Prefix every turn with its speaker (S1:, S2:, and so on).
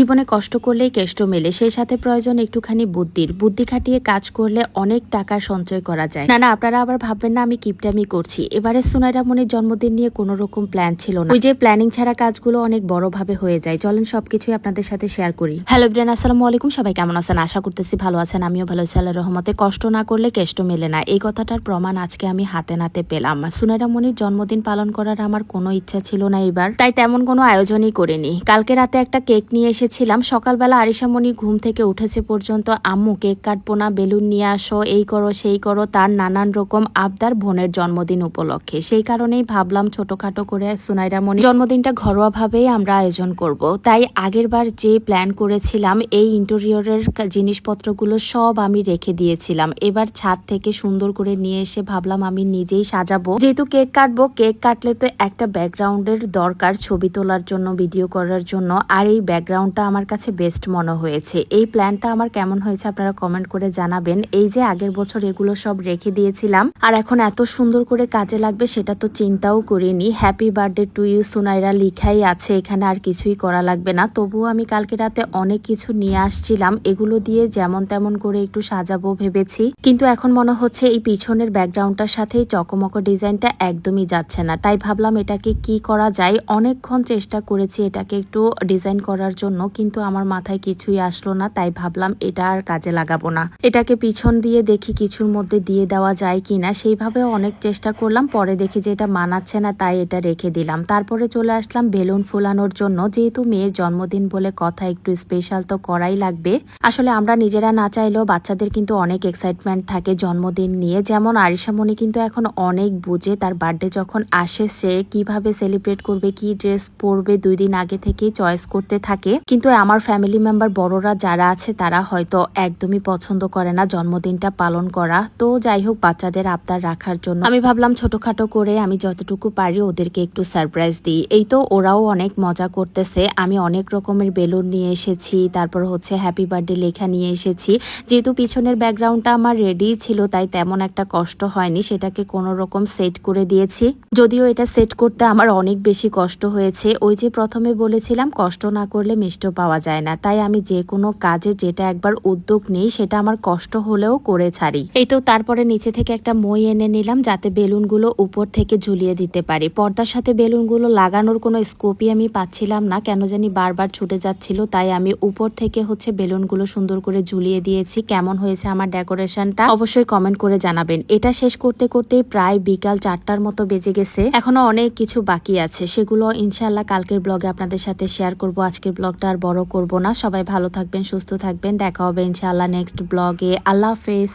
S1: জীবনে কষ্ট করলেই কেষ্ট মেলে, সেই সাথে প্রয়োজন একটুখানি বুদ্ধির। বুদ্ধি খাটিয়ে কাজ করলে অনেক টাকা সঞ্চয় করা যায়। না না, আপনারা আবার ভাববেন না, আমি কিপটামি করছি। এবারে সুনাইরা মনির জন্মদিন নিয়ে কোনো রকম প্ল্যান ছিল না। ওই যে প্ল্যানিং ছাড়া কাজগুলো অনেক বড়ভাবে হয়ে যায়। চলেন সবকিছুই আপনাদের সাথে শেয়ার করি। হ্যালো ব্রেন আসসালামু আলাইকুম। সবাই কেমন আছেন? আশা করতেছি ভালো আছেন। আমিও ভালো আছি আল্লাহর রহমতে। কষ্ট না করলে কেষ্ট মেলে না। এই কথাটার প্রমাণ আজকে আমি হাতে নাতে পেলাম। সুনাইরা মনির জন্মদিন পালন করার আমার কোনো ইচ্ছা ছিল না এবার। তাই তেমন কোনো আয়োজনই করিনি। কালকে রাতে একটা কেক নিয়ে এসেছিলাম সকালবেলা আরিশামণি ঘুম থেকে উঠেছে পর্যন্ত, আম্মু, কেক কাটবো না, বেলুন নিয়ে আসো, এই করো, সেই করো, তার নানান রকম আবদার বোনের জন্মদিন উপলক্ষে। সেই কারণেই ভাবলাম ছোটখাটো করে সুনাইরামণি জন্মদিনটা ঘরোয়াভাবেই আমরা আয়োজন করব। তাই আগের বার যে প্ল্যান করেছিলাম, এই ইন্টেরিয়রের জিনিসপত্রগুলো সব আমি রেখে দিয়েছিলাম। এবার ছাদ থেকে সুন্দর করে নিয়ে এসে ভাবলাম আমি নিজেই সাজাবো। যেহেতু কেক কাটবো, কেক কাটলে তো একটা ব্যাকগ্রাউন্ডের দরকার ছবি তোলার জন্য, ভিডিও করার জন্য। আর এই ব্যাকগ্রাউন্ডটা আমার কাছে বেস্ট মনে হয়েছে। এই প্ল্যানটা আমার কেমন হয়েছে আপনারা কমেন্ট করে জানাবেন। এই যে আগের বছর এগুলো সব রেখে দিয়েছিলাম, আর এখন এত সুন্দর করে কাজে লাগবে সেটা তো চিন্তাও করিনি। Happy birthday to you Sunaira লিখাই আছে, এখানে আর কিছুই করা লাগবে না। তবুও আমি কালকে রাতে অনেক কিছু নিয়ে আসছিলাম, এগুলো দিয়ে যেমন তেমন করে একটু সাজাবো ভেবেছি। কিন্তু এখন মনে হচ্ছে এই পিছনের ব্যাকগ্রাউন্ডটার সাথে চকমক ডিজাইনটা একদমই যাচ্ছে না। তাই ভাবলাম এটাকে কি করা যায়? অনেকক্ষণ চেষ্টা করেছি এটাকে একটু ডিজাইন করার জন্য। কিন্তু আমার মাথায় কিছুই আসলো না, তাই ভাবলাম এটা আর কাজে লাগাবো না। এটাকে পিছন দিয়ে দেখি কিছুর মধ্যে দিয়ে দেওয়া যায় কিনা সেইভাবে অনেক চেষ্টা করলাম, পরে দেখি যে এটা মানাচ্ছে না, তাই এটা রেখে দিলাম। তারপরে চলে আসলাম বেলুন ফুলানোর জন্য, যেহেতু মেয়ের জন্মদিন বলে কথা একটু স্পেশাল তো করাই লাগবে। আসলে আমরা নিজেরা না চাইলেও বাচ্চাদের কিন্তু অনেক এক্সাইটমেন্ট থাকে জন্মদিন নিয়ে। যেমন আরিশামণি কিন্তু এখন অনেক বুঝে, তার বার্থডে যখন আসে সে কীভাবে সেলিব্রেট করবে, কি ড্রেস পরবে, দুই দিন আগে থেকেই চয়েস করতে থাকে। কিন্তু আমার ফ্যামিলি মেম্বার বড়রা যারা আছে, তারা হয়তো একদমই পছন্দ করে না জন্মদিনটা পালন করা। তো যাই হোক, বাচ্চাদের আবদার রাখার জন্য আমি ভাবলাম ছোটখাটো করে আমি যতটুকু পারি ওদেরকে একটু সারপ্রাইজ দিই। এই তো ওরাও অনেক মজা করতেছে। আমি অনেক রকমের বেলুন নিয়ে এসেছি, তারপর হচ্ছে হ্যাপি বার্থডে লেখা নিয়ে এসেছি। যেহেতু পিছনের ব্যাকগ্রাউন্ডটা আমার রেডি ছিল, তাই তেমন একটা কষ্ট হয়নি, সেটাকে কোনো রকম সেট করে দিয়েছি। যদিও এটা সেট করতে আমার অনেক বেশি কষ্ট হয়েছে। ওই যে প্রথমে বলেছিলাম, কষ্ট না করলে মিষ্ট পাওয়া যায় না। তাই আমি যে কোনো কাজে যেটা একবার উদ্যোগ নিই, সেটা আমার কষ্ট হলেও করে ছাড়ি। এই তো তারপরে নিচে থেকে একটা মই এনে নিলাম, যাতে বেলুনগুলো উপর থেকে ঝুলিয়ে দিতে পারি। পর্দার সাথে বেলুনগুলো লাগানোর কোনো স্কোপই আমি পাচ্ছিলাম না, কেন জানি বারবার ছুটে যাচ্ছিল, তাই আমি উপর থেকে হচ্ছে বেলুনগুলো সুন্দর করে ঝুলিয়ে দিয়েছি। কেমন হয়েছে আমার ডেকোরেশনটা অবশ্যই কমেন্ট করে জানাবেন। এটা শেষ করতে করতে প্রায় বিকাল চারটার মতো বেজে গেছে। এখনও অনেক কিছু বাকি আছে, সেগুলো ইনশাল্লাহ কালকের ব্লগে আপনাদের সাথে শেয়ার করব। আজকের ব্লগটা আর বড় করব না। সবাই ভালো থাকবেন, সুস্থ থাকবেন। দেখা হবে ইনশাআল্লাহ নেক্সট ব্লগে আল্লাহ হাফেজ।